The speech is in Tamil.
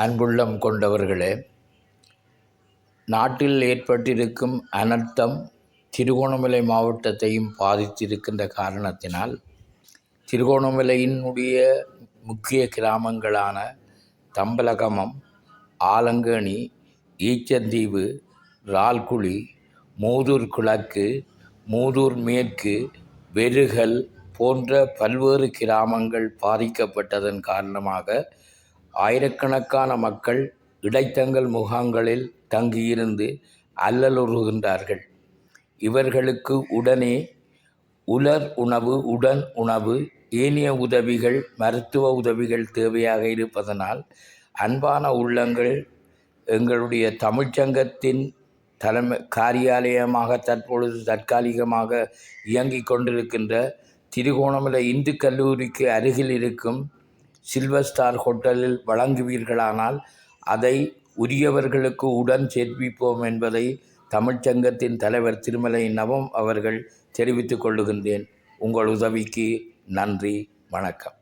அன்புள்ளம் கொண்டவர்களே நாட்டில் ஏற்பட்டிருக்கும் அனர்த்தம் திருகோணமலை மாவட்டத்தையும் பாதித்திருக்கின்ற காரணத்தினால் திருகோணமலையினுடைய முக்கிய கிராமங்களான தம்பலகமம் ஆலங்கேணி ஈச்சந்தீவு ரால்குழி மூதூர் கிழக்கு மூதூர் மேற்கு வெருகல் போன்ற பல்வேறு கிராமங்கள் பாதிக்கப்பட்டதன் காரணமாக ஆயிரக்கணக்கான மக்கள் இடைத்தங்கல் முகாம்களில் தங்கியிருந்து அல்லலுறுகின்றார்கள். இவர்களுக்கு உடனே உலர் உணவு உடன் உணவு ஏனைய உதவிகள் மருத்துவ உதவிகள் தேவையாக இருப்பதனால் அன்பான உள்ளங்கள் எங்களுடைய தமிழ்ச்சங்கத்தின் தலைமை காரியாலயமாக தற்பொழுது தற்காலிகமாக இயங்கிக் கொண்டிருக்கின்ற திருகோணமலை இந்து கல்லூரிக்கு அருகில் இருக்கும் சில்வர் ஸ்டார் ஹோட்டலில் வழங்குவீர்களானால் அதை உரியவர்களுக்கு உடன் சேர்ப்பிப்போம் என்பதை தமிழ்ச்சங்கத்தின் தலைவர் திருமலை நவம் அவர்கள் தெரிவித்துக் கொள்ளுகின்றேன். உங்கள் உதவிக்கு நன்றி வணக்கம்.